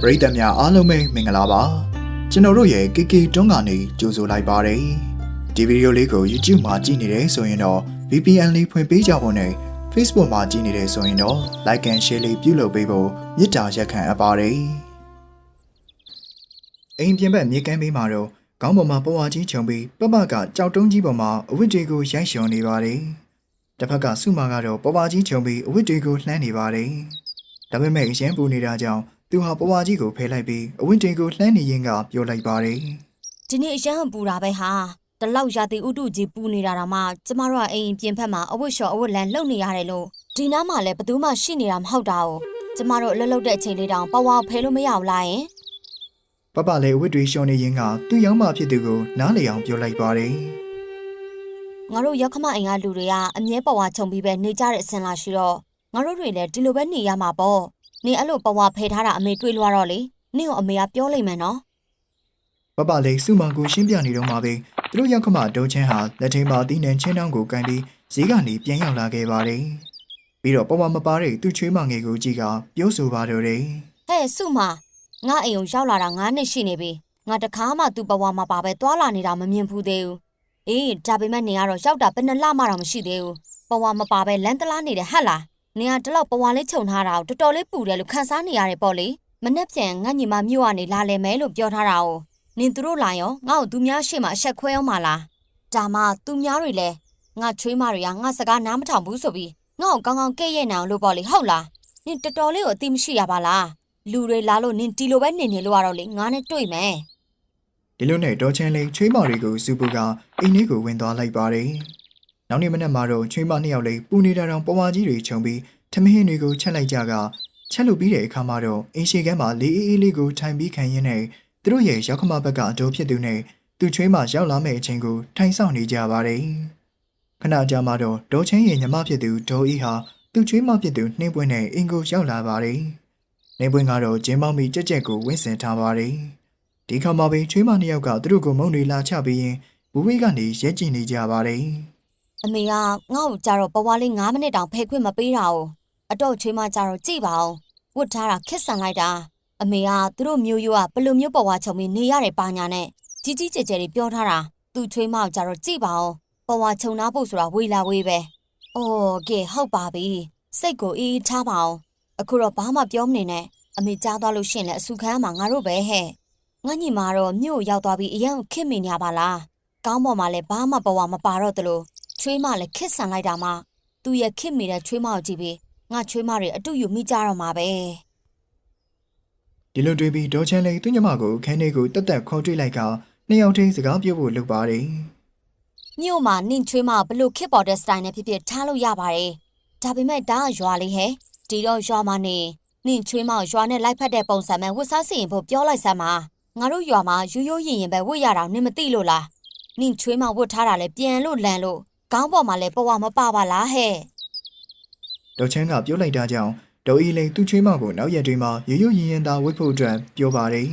ပရိသတ်များအားလုံးပဲမင်္ဂလာပါကျွန်တော်တို့ရဲ့ KK တွန်းကနေကြိုဆိုလိုက်ပါတယ်ဒီဗီဒီယိုလေးကို YouTube မှာကြည့်နေတယ်ဆိုရင်တော့ VPN လေးဖွင့်ပေးကြဖို့နဲ့ Facebook မှာကြည့်နေတယ်ဆိုရင်တော့ Like and Share လေးပြုလုပ်ပေးဖို့မေတ္တာရက်ခံအပ်ပါတယ်အိမ်ပြင်ဘက်မြေကမ်းဘေးမှာတော့ခေါင်းပေါ်မှာပေါ်ဝါကြီးခြုံပြီးပပကကြောက်တုံးကြီးပေါ်မှာအဝတ်တွေကိုရိုက်လျှော်နေပါတယ်တစ်ဖက်ကစုမာကတော့ပေါ်ဝါကြီးခြုံပြီးအဝတ်တွေကိုလှမ်းနေပါတယ်ဒါပေမဲ့အရင်ပူနေတာကြောင့် သူဟာပွားကြီးကိုဖယ်လိုက်ပြီးအဝင့်တင်ကိုလှမ်းနေရင်းကပြောလိုက်ပါတယ်ဒီနေ့အရန်ပူတာပဲဟာတလောက်ရာသီဥတုကြီးပူနေတာတော့မှကျမတို့ကအိမ်ပြင်ဖက်မှာအဝတ်လျှော်အဝတ်လန်လှုပ်နေရတယ်လို့ဒီနားမှာလည်းဘယ်သူမှရှိနေတာမဟုတ်တာ哦ကျမတို့အလုပ်လုပ်တဲ့အချိန်လေးတောင်ပဝါဖဲလို့မရဘူးလားယင်။ပပလည်းအဝတ်တွေရှောင်နေရင်းကသူ့ယောင်းမဖြစ်သူကိုနားလေအောင်ပြောလိုက်ပါတယ်ငါတို့ရောက်ခမအိမ်ကလူတွေကအမြဲပဝါခြုံပြီးပဲနေကြတဲ့အစင်လာရှိတော့ငါတို့တွေလည်းဒီလိုပဲနေရမှာပေါ့ နေအဲ့လိုပဝါဖဲထားတာအမေတွေးလွှားတော့လေနင့်ကိုအမေကပြောလိုက်မယ်နော်။ပပလည်းစုမောင်ကိုရှင်းပြနေတော့မှပဲသူတို့ရောက်ခမဒုံချင်းဟာလက်ထိန်မှာတီးနှံချင်းတောင်းကိုကန်ပြီးဈေးကနေပြန်ရောက်လာခဲ့ပါတယ်။ပြီးတော့ပပမပါတဲ့သူ့ချွေးမငယ်ကိုကြည့်ကပြောဆိုပါတော့တယ်ဟဲ့စုမငါအိမ်ကိုရောက်လာတာ9နှစ်ရှိနေပြီငါတခါမှသူ့ဘဝမှာပါပဲသွားလာနေတာမမြင်ဘူးသေးဘူးအေးဒါပေမဲ့နေကတော့ရောက်တာဘယ်နှလမှတော့မရှိသေးဘူးဘဝမပါပဲလမ်းတလားနေတယ်ဟဟလား နေကတလောက်ဘဝလေးခြုံထားတာကိုတော်တော်လေးပူတယ်လို့ခန်းစားနေရတယ်ပေါ့လေမနှက်ပြန်ငါညီမမြို့ကနေလာလဲမယ်လို့ပြောထားတာ哦နင်သူတို့လာရောငါ့ကိုသူများရှေ့မှာအဆက်ခွဲအောင်မလားဒါမှသူများတွေလဲငါချွေးမတွေကငါစကားနားမထောင်ဘူးဆိုပြီးငါ့ကိုကောင်းကောင်းကဲ့ရဲ့နေအောင်လို့ပေါ့လေဟုတ်လားနင်တော်တော်လေးကိုအသိမရှိရပါလားလူတွေလာလို့နင်တီလိုပဲနေနေလို့ရတော့လေငါနဲ့တွေ့မယ်။ဒီလိုနဲ့ဒေါ်ချင်းလေးချွေးမတွေကိုစုပူကအိမ်လေးကိုဝင်သွားလိုက်ပါတယ်။ နောက်နေ့မနက်မှာတော့ချွေးမနှစ်ယောက်လေးပူနေတာတောင်ပွားကြီးတွေခြုံပြီးထမင်းတွေကိုချက်လိုက်ကြကချက်လုပ်ပြီးတဲ့အခါမှာတော့အင်းရှိကမ်းမှာလေးအေးအေးလေးကိုထိုင်ပြီးခံရင်းနဲ့သူတို့ရဲ့ရောက်ခမဘက်ကအတိုးဖြစ်သူနဲ့သူချွေးမရောက်လာမယ့်အချိန်ကိုထိုင်ဆောင်နေကြပါတယ်။ခဏကြာမှတော့ဒေါ်ချင်းရဲ့ညီမဖြစ်သူဒေါ်အီဟာသူချွေးမဖြစ်သူနှင်းပွင့်နဲ့အင်ကိုရောက်လာပါတယ်။နှင်းပွင့်ကတော့ဂျင်းမောင်မီကြက်ကြက်ကိုဝင့်ဆင်ထားပါတယ်။ဒီခါမှာပဲချွေးမနှစ်ယောက်ကသူတို့ကိုမုံတွေလာချပြီးရင်ဘူးဝေးကနေရဲကျင်နေကြပါတယ် အမေကငါ့ကိုကြတော့ဘဝလေး9မိနစ်တောင်ဖယ်ခွင့်မပေးတာ哦အတော့ချွေးမကြတော့ကြည့်ပါအောင်ဝတ်ထားတာခက်ဆန်လိုက်တာအမေကသူတို့မျိုးရိုးကဘယ်လိုမျိုးဘဝချုံပြီးနေရတယ်ပါညာနဲ့ကြီးကြီးကျယ်ကျယ်တွေပြောထားတာသူချွေးမကိုကြတော့ကြည့်ပါအောင်ဘဝချုံနာဖို့ဆိုတာဝေလာဝေးပဲအော်ကဲဟုတ်ပါပြီစိတ်ကိုအေးအေးထားပါအောင်အခုတော့ဘာမှပြောမနေနဲ့အမေကြားသွားလို့ရှရင်လည်းအဆူခံရမှာငါတို့ပဲဟဲ့ငါညီမတော့မြို့ကိုရောက်သွားပြီးအရန်ကိုခစ်မိနေရပါလားကောင်းပေါ်မှာလည်းဘာမှဘဝမပါတော့တလို့ ချွေးမလည်းခစ်ဆန်လိုက်တာမှသူ့ရဲ့ခစ်မိတဲ့ချွေးမကိုကြည့်ပြီးငါချွေးမတွေအတူယူမိကြတော့မှာပဲဒီလိုတွေးပြီးဒေါ်ချန်လေးသူ့ညီမကိုခန်းလေးကိုတက်တက်ခေါ်တွေ့လိုက်ကနှစ်ယောက်ချင်းစကားပြောဖို့လုပ်ပါတယ်မြို့မှာနင့်ချွေးမဘလို့ခစ်ပေါ်တဲ့စတိုင်နဲ့ဖြစ်ဖြစ်ထားလို့ရပါတယ်ဒါပေမဲ့ဒါကရွာလေးဟဲ့ဒီတော့ရွာမှာနေနင့်ချွေးမကိုရွာနဲ့လိုက်ဖက်တဲ့ပုံစံမဲ့ဝတ်စားစီရင်ဖို့ပြောလိုက်စမ်းပါငါတို့ရွာမှာရိုးရိုးရင်ရင်ပဲဝတ်ရတာနင်မသိလို့လားနင့်ချွေးမဝတ်ထားတာလဲပြန်လို့လန်လို့ ခေါင်းပေါ်မှာလဲပဝမပါပါလားဟဲ့ဒေါ်ချန်ကပြောလိုက်တာကြောင့်ဒေါ်အီလိန်သူ့ချွေးမကိုနောက်ရက်တွေမှာရိုးရိုးရင်ရင်သာဝတ်ဖို့အတွက်ပြောပါတယ်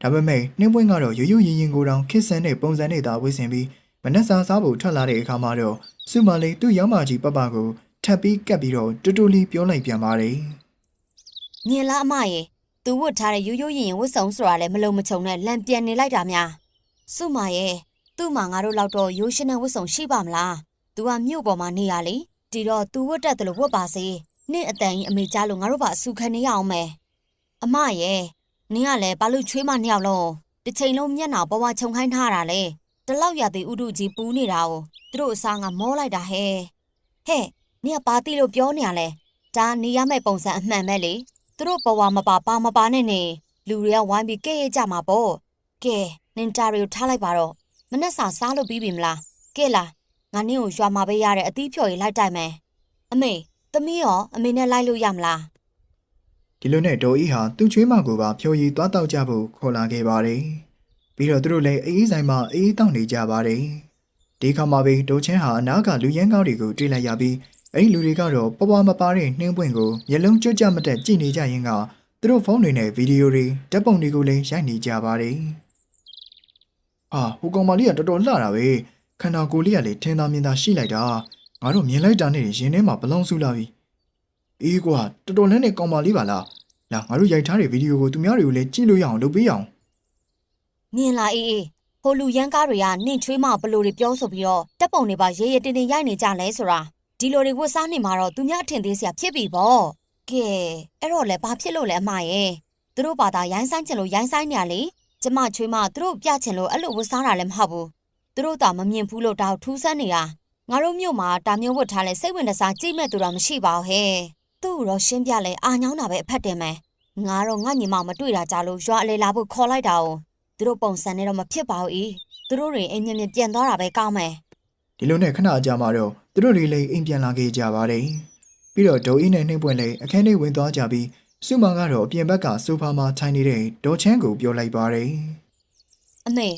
ဒါပေမဲ့နှင်းပွင့်ကတော့ရိုးရိုးရင်ရင်ကိုတောင်ခစ်ဆန်တဲ့ပုံစံနဲ့သာဝတ်ဆင်ပြီးမနက်စာစားဖို့ထွက်လာတဲ့အခါမှာတော့စုမလေးသူ့ရောက်မကြီးပပကိုထပ်ပြီးကပ်ပြီးတော့တူတူလေးပြောလိုက်ပြန်ပါတယ်မြင်လားအမရေသူဝတ်ထားတဲ့ရိုးရိုးရင်ရင်ဝတ်စုံဆိုတာလည်းမလုံမချုံနဲ့လန်ပြန်နေလိုက်တာများစုမရဲ့သူ့မှာငါတို့လောက်တော့ရိုးရှင်းတဲ့ဝတ်စုံရှိပါမလား သူကမြို့ပေါ်မှာနေရလေဒီတော့သူဝတ်တတ်တယ်လို့ဝတ်ပါစေနင့်အတန်ကြီးအမေကြားလို့ငါတို့ပါအဆူခံနေရအောင်မယ်အမရဲ့နင်ကလည်းဘာလို့ချွေးမနှစ်ယောက်လုံးတစ်ချိန်လုံးမျက်နှာဘဝခြုံခိုင်းထားတာလေတလောက်ရသေးဥဒုကြီးပူးနေတာ哦သူတို့အစားငါမောလိုက်တာဟဲ့ဟဲ့နင်ကဘာတိလို့ပြောနေရလဲဒါနေရမယ့်ပုံစံအမှန်ပဲလေသူတို့ဘဝမပါပါမပါနဲ့နေလူတွေကဝိုင်းပြီးကဲ့ရဲ့ကြမှာပေါ့ကဲနင်တာတွေကိုထားလိုက်ပါတော့မနဲ့စာစားလို့ပြီးပြီမလားကဲလား ငါနင့်ကိုရွာမှာပဲရတဲ့အသီးဖြော်ကြီးလိုက်တိုက်မယ်အမေသမီးရောအမေနဲ့လိုက်လို့ရမလားဒီလိုနဲ့ဒေါ်အီဟာသူ့ချွေးမကိုပါဖြိုရည်သွားတောက်ကြဖို့ခေါ်လာခဲ့ပါတယ်ပြီးတော့သူတို့လည်းအေးအေးဆိုင်မှာအေးအေးတောက်နေကြပါတယ်ဒီခါမှာပဲဒေါ်ချင်းဟာအနားကလူရန်ကောင်းတွေကိုတွေ့လိုက်ရပြီးအဲ့ဒီလူတွေကတော့ပပမပါတဲ့နှင်းပွင့်ကိုမျက်လုံးကြွကြမတက်ကြည့်နေကြရင်းကသူတို့ဖုန်းတွေနဲ့ဗီဒီယိုတွေဓာတ်ပုံတွေကိုလည်းရိုက်နေကြပါတယ်ဟာဟိုကောင်မလေးကတော်တော်လှတာပဲ ခန္ဓာကိုယ်လေးကလည်းထင်းသားမြင်သားရှိလိုက်တာငါတို့မြင်လိုက်တာနဲ့ရင်ထဲမှာဘလောင်ဆူလာပြီအေးကွာတော်တော်လည်းနဲ့ကောင်မလေးပါလားလာငါတို့ရိုက်ထားတဲ့ဗီဒီယိုကိုသူများတွေကိုလည်းကြည့်လို့ရအောင်လုပ်ပေးအောင်မြင်လာအေးအေးဟိုလူရန်ကားတွေကနင့်ချွေးမဘလို့တွေပြောဆိုပြီးတော့တက်ပုံတွေပါရေရေတင်တင်ရိုက်နေကြလဲဆိုတာဒီလိုတွေဝတ်စားနေမှာတော့သူများအထင်သေးစရာဖြစ်ပြီပေါ့ကဲအဲ့တော့လည်းဘာဖြစ်လို့လဲအမရဲ့သူတို့ဘာသာရိုင်းဆိုင်ချင်လို့ရိုင်းဆိုင်နေရလေကျမချွေးမသူတို့ပြချင်လို့အဲ့လိုဝတ်စားတာလည်းမဟုတ်ဘူး သူတို့တာမမြင်ဘူးလို့တောက်ထူးဆန်းနေတာငါတို့မြို့မှာတာမျိုးဝတ်ထားလဲစိတ်ဝင်တစားကြည့်မဲ့သူတော့မရှိပါဘူးဟဲ့သူ့တော့ရှင်းပြလဲအာညောင်းတာပဲအဖက်တင်မယ်ငါတော့ငါညီမမတွေ့တာကြလို့ရွာအလေလာဖို့ခေါ်လိုက်တာ哦သူတို့ပုံစံနဲ့တော့မဖြစ်ပါဘူး။သူတို့တွေအိမ်မြင်မြင်ပြန်သွားတာပဲကောင်းမယ်ဒီလိုနဲ့ခဏကြာမှတော့သူတို့တွေလည်းအိမ်ပြန်လာခဲ့ကြပါတယ်ပြီးတော့ဒေါ်အင်းနဲ့နှင်းပွင့်လည်းအခန်းထဲဝင်သွားကြပြီးစုမကတော့အပြင်ဘက်ကဆိုဖာမှာထိုင်နေတဲ့ဒေါ်ချမ်းကိုပြောလိုက်ပါတယ်။အမေ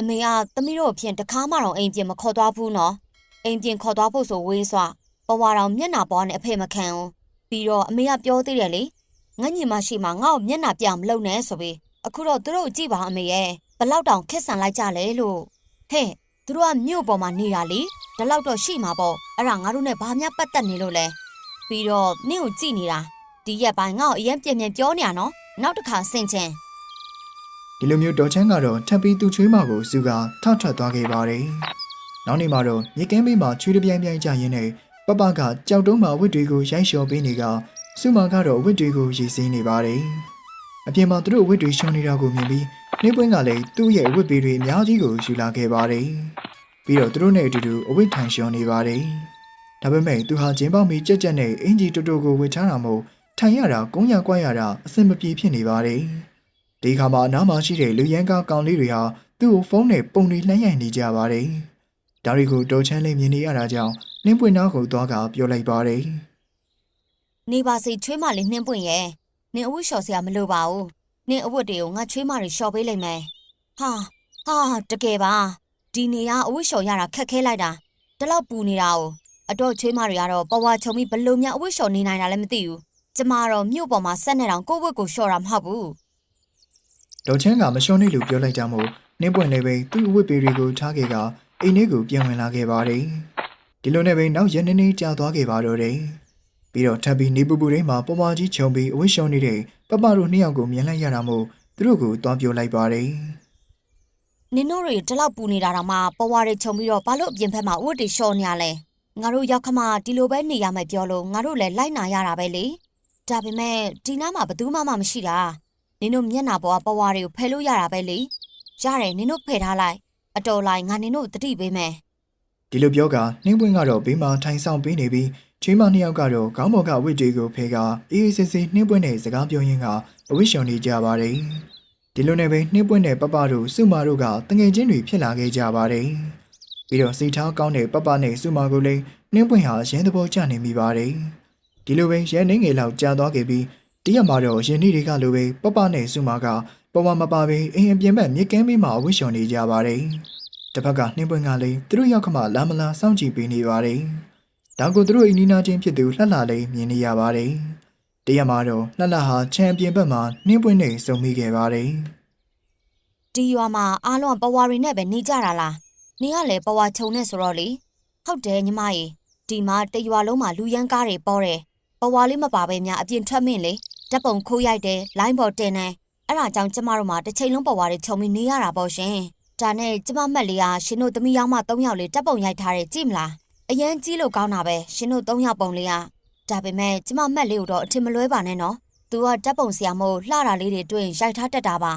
အမေကသမီးတို့အဖြစ်တခါမှတော့အိမ်ပြင်မခေါ်သွားဘူးနော်။အိမ်ပြင်ခေါ်သွားဖို့ဆိုဝေးစွာဘဝတော်မျက်နှာပေါ်နဲ့အဖေမခံဘူး။ပြီးတော့အမေကပြောသေးတယ်လေ။ငါညီမရှိမှငါ့ကိုမျက်နှာပြမလုပ်နဲ့ဆိုပြီးအခုတော့သူတို့ကြည့်ပါအမေရဲ့ဘလောက်တောင်ခက်ဆန်လိုက်ကြလဲလို့ဟဲ့သူတို့ကမြို့ပေါ်မှာနေတာလေဒီလောက်တော့ရှိမှာပေါ့အဲ့ဒါငါတို့နဲ့ဘာမှပတ်သက်နေလို့လဲပြီးတော့နင့်ကိုကြည့်နေတာဒီရက်ပိုင်းငါ့ကိုအရင်ပြင်းပြင်းပြောနေရနော်နောက်တစ်ခါဆင်ချင် ဒီလိုမျိုးဒေါ်ချမ်းကတော့ထပ်ပြီးသူ့ချွေးမကိုစုကထထထွက်သွားခဲ့ပါတယ်နောက်နေ့မှာတော့မြေကမ်းဘေးမှာချွေးတစ်ပြိုင်ပြိုင်ကြရင်းနဲ့ပပကကြောက်တုံးမှာဝစ်တွေကိုရိုက်လျှော်ပေးနေကစုမကတော့ဝစ်တွေကိုရည်စင်းနေပါတယ်အပြင်မှာသူတို့ဝစ်တွေရှောင်းနေတာကိုမြင်ပြီးနှင်းပွင့်ကလည်းသူ့ရဲ့ဝစ်ပေတွေအများကြီးကိုယူလာခဲ့ပါတယ်ပြီးတော့သူတို့နဲ့အတူတူအဝစ်ထိုင်ရှောင်းနေပါတယ်ဒါပေမဲ့သူဟာဂျင်းပေါက်မီကြက်ကြက်နဲ့အင်ဂျီတူတူကိုဝစ်ချတာမို့ထိုင်ရတာကုန်းရကွက်ရတာအဆင်မပြေဖြစ်နေပါတယ် ဒီခါမှာအနားမှာရှိတဲ့လူရန်ကားကောင်လေးတွေဟာသူ့ကိုဖုန်းနဲ့ပုံတွေလှမ်းရိုက်နေကြပါတယ်။ဒါတွေကိုတော်ချမ်းလေးမြင်နေရတာကြောင့်နှင်းပွင့်နားကိုသွားကပြောလိုက်ပါတယ်နေပါစေချွေးမလေးနှင်းပွင့်ရဲ့နင်အဝတ်လျှော်စရာမလိုပါဘူးနင်အဝတ်တွေကိုငါချွေးမတွေလျှော်ပေးလိုက်မယ်ဟာဟာတကယ်ပါဒီနေကအဝတ်လျှော်ရတာခက်ခဲလိုက်တာဒီလောက်ပူနေတာ哦အတော့ချွေးမတွေကတော့ပဝါချုံပြီးဘလို့များအဝတ်လျှော်နေနိုင်တာလည်းမသိဘူးကျမကတော့မြို့ပေါ်မှာဆက်နေတောင်ကိုယ့်ဝတ်ကိုလျှော်တာမဟုတ်ဘူး။ တော်ချမ်းကမလျှော်နေလို့ပြောလိုက်ကြမို့နှင်းပွင့်လည်းပဲသူ့အဝတ်ပေတွေကိုထားခဲ့ကအိမ်ထဲကိုပြန်ဝင်လာခဲ့ပါတယ်။ဒီလိုနဲ့ပဲနောက်ရက်နေနေကြာသွားခဲ့ပါတော့တယ်။ပြီးတော့ထပ်ပြီးနေပူပူလေးမှာပမာကြီးခြုံပြီးအဝတ်လျှော်နေတဲ့ပပတို့နှစ်ယောက်ကိုမြင်လိုက်ရတာမို့သူတို့ကိုသွားပြောလိုက်ပါတယ်။နင်တို့တွေဒီလောက်ပူနေတာတော့မှပဝါတွေခြုံပြီးတော့ဘာလို့အပြင်ဘက်မှာအဝတ်တွေလျှော်နေရလဲငါတို့ရောက်ခမဒီလိုပဲနေရမယ်ပြောလို့ငါတို့လည်းလိုက်နာရတာပဲလေဒါပေမဲ့ဒီနားမှာဘယ်သူမှမရှိတာ နင်တို့မျက်နှာပေါ်ကပဝါတွေကိုဖယ်လို့ရတာပဲလေရတယ်နင်တို့ဖယ်ထားလိုက်အတော်လိုက်ငါနင်တို့တတိပေးမယ်ဒီလိုပြောကနှင်းပွင့်ကတော့ဘေးမှာထိုင်ဆောင်ပေးနေပြီးချင်းမနှစ်ယောက်ကတော့ခေါင်းပေါ်ကဝစ်တွေကိုဖဲကအေးအေးဆေးဆေးနှင်းပွင့်နဲ့စကားပြောရင်းကအဝစ်ရှုံနေကြပါတယ်ဒီလိုနဲ့ပဲနှင်းပွင့်နဲ့ပပတို့စုမာတို့ကတငယ်ချင်းတွေဖြစ်လာခဲ့ကြပါတယ်ပြီးတော့စိတ်ထားကောင်းတဲ့ပပနဲ့စုမာကိုလည်းနှင်းပွင့်ဟာရင်းသဘောကျနေမိပါတယ်ဒီလိုပဲရဲနေငယ်လောက်ကြာသွားခဲ့ပြီး တရက်မှာတော့ရင်နှီးတွေကလိုပဲပပနဲ့စုမာကပဝမပါပဲအိမ်အပြင်ဘက်မြေကမ်းဘေးမှာအဝစ်ရှုံနေကြပါတယ်တစ်ဖက်ကနှင်းပွင့်ကလည်းသူတို့ရောက်ခမှလာမလာစောင့်ကြည့်ပေးနေပါတယ်။ဒါကိုသူတို့အိမ်နီးနားချင်းဖြစ်သူလှလှလေးမြင်နေရပါတယ်။တရက်မှာတော့လှလှဟာချန်ပီယံဘက်မှာနှင်းပွင့်နဲ့စုံမိခဲ့ပါတယ်ဒီရွာမှာအားလုံးကပဝါတွေနဲ့ပဲနေကြတာလားနင်ကလည်းပဝါခြုံနဲ့ဆိုတော့လေဟုတ်တယ်ညီမရေဒီမှာတရွာလုံးမှာလူရန်ကားတွေပေါ်တယ်ပဝါလေးမပါပဲများအပြင်ထွက်မင်းလေ တက်ပုံခိုးရိုက်တယ်လိုင်းပေါ်တင်တယ်အဲ့ဒါကြောင့်ကျမတို့မှာတစ်ချိန်လုံးပဝါတွေခြုံပြီးနေရတာပေါ့ရှင်ဒါနဲ့ကျမမက်လေးကရှင်တို့သမီးယောက်မ၃ယောက်လေးတက်ပုံရိုက်ထားတယ်ကြည့်မလားအရန်ကြီးလို့ကောင်းတာပဲရှင်တို့၃ယောက်ပုံလေးကဒါပေမဲ့ကျမမက်လေးကိုတော့အထင်မလွဲပါနဲ့နော်သူကတက်ပုံဆရာမို့လှတာလေးတွေတွေ့ရင်ရိုက်ထားတတ်တာပါ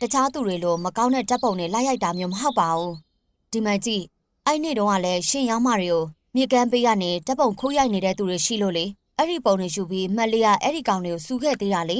တခြားသူတွေလိုမကောင်းတဲ့ဓာတ်ပုံတွေလိုက်ရိုက်တာမျိုးမဟုတ်ပါဘူးဒီမဲ့ကြည့်အဲ့နေ့တုန်းကလည်းရှင်ရောင်းမတွေကိုမြေကမ်းပေးကနေဓာတ်ပုံခိုးရိုက်နေတဲ့သူတွေရှိလို့လေ အဲ့ဒီပုံတွေယူပြီးမက်လေးကအဲ့ဒီကောင်တွေကိုစူခဲ့သေးတာလေ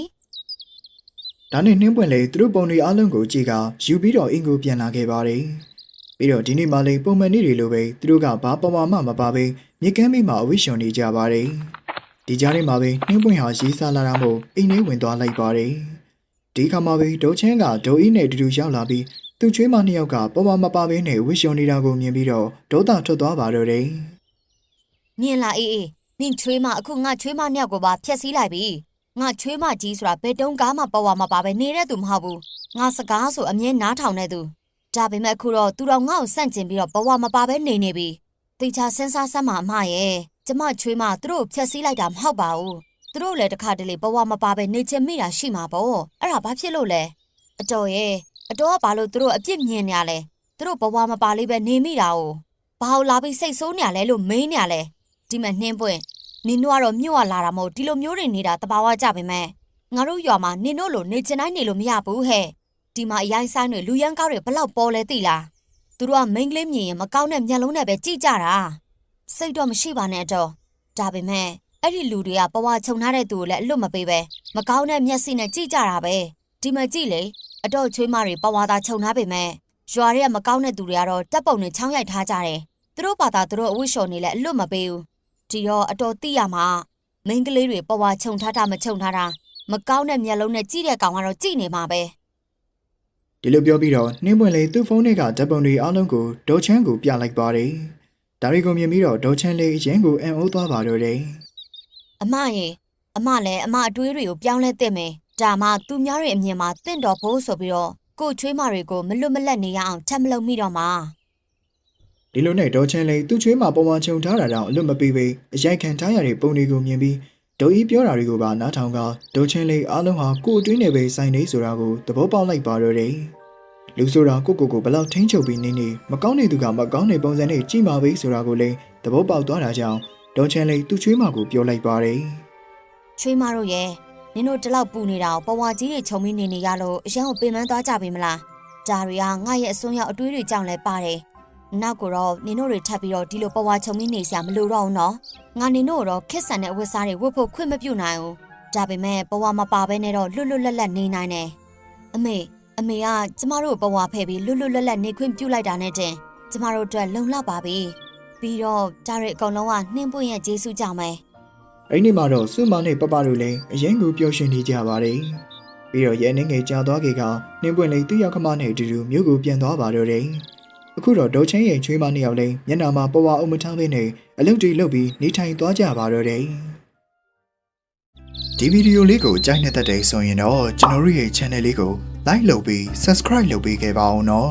။ဒါနဲ့နှင်းပွင့်လည်းသူတို့ပုံတွေအားလုံးကိုကြည့်ကယူပြီးတော့အင်ကိုပြန်လာခဲ့ပါတယ်။ပြီးတော့ဒီနေ့မှလည်းပုံမှန်နေ့တွေလိုပဲသူတို့ကဘာပမာမှမပါပဲမြေကမ်းဘေးမှာအဝစ်ရှုံနေကြပါတယ်။ဒီကြားထဲမှာပဲနှင်းပွင့်ဟာရေးစားလာတာမို့အိမ်ထဲဝင်သွားလိုက်ပါတယ်။ဒီခါမှာပဲဒေါချင်းကဒိုအီနဲ့အတူတူရောက်လာပြီးသူ့ချွေးမနှစ်ယောက်ကပေါ်မမပါဘဲနဲ့ဝစ်ရှုံနေတာကိုမြင်ပြီးတော့ဒေါသထွက်သွားပါတော့တယ်မြင်လာအေးအေး နင်ချွေးမအခုငါချွေးမနှစ်ယောက်ကိုပါဖျက်ဆီးလိုက်ပြီငါချွေးမကြီးဆိုတာဘယ်တုန်းကမှပေါ်ဝါမပါပဲနေတဲ့သူမဟုတ်ဘူးငါစကားဆိုအမြဲနားထောင်နေသူဒါပေမဲ့အခုတော့သူတော်ငါ့ကိုစန့်ကျင်ပြီးတော့ပေါ်ဝါမပါပဲနေနေပြီတေချာစဉ်းစားစမ်းမအမရဲ့ကျမချွေးမသူတို့ကိုဖျက်ဆီးလိုက်တာမဟုတ်ပါဘူးသူတို့လည်းတစ်ခါတလေဘဝမပါပဲနေချင်မိတာရှိမှာပေါ့အဲ့ဒါဘာဖြစ်လို့လဲအတော်ရဲ့အတော်ကဘာလို့သူတို့အပြစ်မြင်နေရလဲသူတို့ဘဝမပါလေးပဲနေမိတာ哦ဘာလို့လာပြီးစိတ်ဆိုးနေရလဲလို့မင်းနေရလဲ ဒီမဲ့နှင်းပွင့်နင်တို့ကတော့မြို့ကလာတာမဟုတ်ဒီလိုမျိုးတွေနေတာတဘာဝကြပါမယ်ငါတို့ရွာမှာနင်တို့လိုနေချင်တိုင်းနေလို့မရဘူးဟဲ့ဒီမှာအရိုင်းဆိုင်တွေလူရန်ကားတွေဘလောက်ပေါ်လဲသိလားသူတို့ကမိန်းကလေးမြင်ရင်မကောင်းတဲ့မျက်လုံးနဲ့ပဲကြည့်ကြတာစိတ်တော့မရှိပါနဲ့တော့ဒါပေမဲ့အဲ့ဒီလူတွေကပဝါခြုံထားတဲ့သူကိုလည်းအလွတ်မပေးပဲမကောင်းတဲ့မျက်စိနဲ့ကြည့်ကြတာပဲဒီမှာကြည့်လေအတော့ချွေးမတွေပဝါသာခြုံထားပေမဲ့ရွာတွေကမကောင်းတဲ့သူတွေကတော့တက်ပုံနဲ့ချောင်းရိုက်ထားကြတယ်သူတို့ဘာသာသူတို့အဝတ်လျှော်နေလဲအလွတ်မပေးဘူး ဒီတော့အတော်သိရမှာမိန်းကလေးတွေပဝါခြုံထားတာမခြုံထားတာမကောင်းတဲ့မျက်လုံးနဲ့ကြည့်တဲ့ကောင်ကတော့ကြည့်နေမှာပဲဒီလိုပြောပြီးတော့နှင်းပွင့်လေးသူ့ဖုန်းထဲကဓာတ်ပုံတွေအားလုံးကိုဒေါ်ချန်းကိုပြလိုက်ပါတယ်ဒါတွေကိုမြင်ပြီးတော့ဒေါ်ချန်းလေးအရင်ကိုအံ့ဩသွားပါတော့တယ်အမရေအမလည်းအမအတွေးတွေကိုပြောင်းလဲတဲ့မယ်ဒါမှသူများတွေအမြင်မှာတင့်တော်ဖို့ဆိုပြီးတော့ကို့ချွေးမတွေကိုမလွတ်မလပ်နေရအောင်ထပ်မလုပ်မိတော့မှာ ဒီလိုနဲ့ဒေါ်ချန်လေးသူ့ချွေးမှာပုံမှန်ခြုံထားတာတောင်အလွတ်မပေးပေအရိုက်ခံထားရတဲ့ပုံတွေကိုမြင်ပြီးဒေါ်ဤပြောတာတွေကိုပါနားထောင်ကဒေါ်ချန်လေးအားလုံးဟာကို့အတွင်းနဲ့ပဲစိုင်းနေဆိုတာကိုသဘောပေါက်လိုက်ပါတော့တယ်လူဆိုတာကိုကိုကိုဘလောက်ထိန်းချုပ်ပြီးနေနေမကောင်းတဲ့သူကမကောင်းတဲ့ပုံစံနဲ့ကြည့်ပါပဲဆိုတာကိုလည်းသဘောပေါက်သွားတာကြောင့်ဒေါ်ချန်လေးသူ့ချွေးမကိုပြောလိုက်ပါတယ်ချွေးမတို့ရဲ့နင်တို့ဒီလောက်ပူနေတာကိုပဝါကြီးတွေခြုံပြီးနေနေရလို့အရင်ကပင်ပန်းသွားကြပြီမလားဒါတွေကငါရဲ့အစွန်းရောက်အတွေးတွေကြောင့်လဲပါတယ် နောက်ကိုတော့နင်တို့တွေထပ်ပြီးတော့ဒီလိုပဝါခြုံပြီးနေစရာမလိုတော့ဘူးနော်ငါနင်တို့တော့ခက်ဆန်တဲ့အဝတ်စားတွေဝတ်ဖို့ခွင့်မပြုနိုင်ဘူးဒါပေမဲ့ပဝါမပါဘဲနဲ့တော့လွတ်လွတ်လပ်လပ်နေနိုင်တယ်အမေအမေကကျမတို့ကိုပဝါဖဲ့ပြီးလွတ်လွတ်လပ်လပ်နေခွင့်ပြုလိုက်တာနဲ့တင်ကျမတို့အတွက်လုံလောက်ပါပြီပြီးတော့ဒါတွေအကုန်လုံးကနှင်းပွင့်ရဲ့ဂျေစုကြောင့်ပဲအဲ့ဒီမှာတော့စုမနဲ့ပပတို့လည်းအရင်ကိုပျော်ရွှင်နေကြပါတယ်ပြီးတော့ရဲနှင်းငယ်ကြာသွားကေကနှင်းပွင့်လေးသူ့ရောက်ခမနဲ့အတူတူမြို့ကိုပြန်သွားပါတော့တယ် အခုတော့ဒေါ်ချင်းရဲ့ချွေးမနှစ်ယောက်လည်းမျက်နှာမှာပဝါအုံမထားဘဲနဲ့အလုပ်တွေလုပ်ပြီးနေထိုင်သွားကြပါတော့တယ်ဒီဗီဒီယိုလေးကိုကြိုက်နေတဲ့တဲ့ဆိုရင်တော့ကျွန်တော်တို့ရဲ့ channel လေးကို like လုပ်ပြီး subscribe လုပ်ပေးခဲ့ပါအောင်နော်